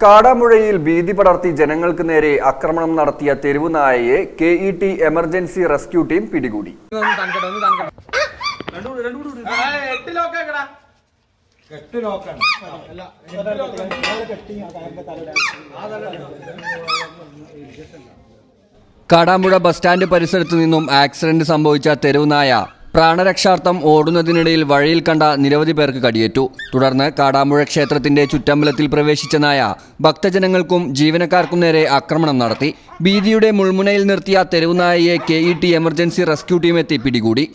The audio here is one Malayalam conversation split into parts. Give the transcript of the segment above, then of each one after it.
കാടാമുഴയിൽ ഭീതി പടർത്തി ജനങ്ങൾക്ക് നേരെ ആക്രമണം നടത്തിയ തെരുവു നായയെ K E T emergency rescue team പിടികൂടി. കാടാമ്പുഴ ബസ് സ്റ്റാൻഡ് പരിസരത്തു നിന്നും ആക്സിഡന്റ് സംഭവിച്ച തെരുവുനായ പ്രാണരക്ഷാർത്ഥം ഓടുന്നതിനിടയിൽ വഴിയിൽ കണ്ട നിരവധി പേർക്ക് കടിയേറ്റു തുടർന്ന് കാടാമ്പുഴ ക്ഷേത്രത്തിന്റെ ചുറ്റമ്പലത്തിൽ പ്രവേശിച്ച നായ ഭക്തജനങ്ങൾക്കും ജീവനക്കാർക്കും നേരെ ആക്രമണം നടത്തി ഭീതിയുടെ മുൾമുനയിൽ നിർത്തിയ തെരുവുനായയെ K E T emergency rescue team എത്തി പിടികൂടി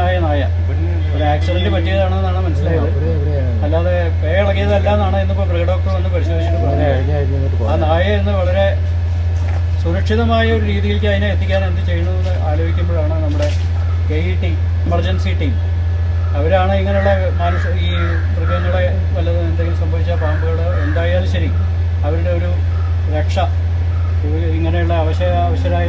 ായ നായ ഒരു ആക്സിഡന്റ് പറ്റിയതാണെന്നാണ് മനസ്സിലായത് ഇളകിയതല്ല ഇന്നിപ്പോൾ ഇന്നിപ്പോ മൃഗ ഡോക്ടർ വന്ന് പരിശോധിച്ചിട്ട് പറഞ്ഞത്. ആ നായ ഇന്ന് വളരെ സുരക്ഷിതമായ ഒരു രീതിയിലേക്ക് അതിനെ എത്തിക്കാൻ എന്ത് ചെയ്യണമെന്ന് ആലോചിക്കുമ്പോഴാണ് നമ്മുടെ K E T emergency team അവരാണ് ഇങ്ങനെയുള്ള മനുഷ്യ ഈ മൃഗങ്ങളെ വല്ലതും എന്തെങ്കിലും സംഭവിച്ച പാമ്പുകൾ എന്തായാലും ശരി. അവരുടെ ഒരു രക്ഷ ഇങ്ങനെയുള്ള അവശ അവശരായ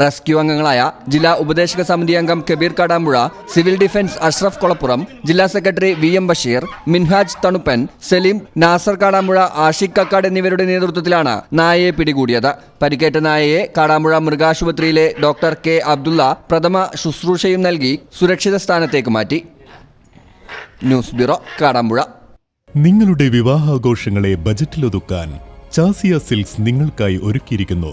റെസ്ക്യൂ അംഗങ്ങളായ ജില്ലാ ഉപദേശക സമിതി അംഗം കബീർ കാടാമ്പുഴ സിവിൽ ഡിഫൻസ് അഷ്റഫ് കൊളപ്പുറം ജില്ലാ secretary V M Basheer Minhaj തണുപ്പൻ Saleem Nasar Kadampuzha Ashiq Kakkad എന്നിവരുടെ നേതൃത്വത്തിലാണ് നായയെ പിടികൂടിയത്. പരിക്കേറ്റ നായയെ കാടാമ്പുഴ മൃഗാശുപത്രിയിലെ ഡോക്ടർ കെ അബ്ദുള്ള പ്രഥമ ശുശ്രൂഷയും നൽകി സുരക്ഷിത സ്ഥാനത്തേക്ക് മാറ്റി. News bureau Kadampuzha. നിങ്ങളുടെ വിവാഹാഘോഷങ്ങളെ ബജറ്റിലൊതുക്കാൻ ചാസിയ സിൽക്സ് നിങ്ങൾക്കായി ഒരുക്കിയിരിക്കുന്നു.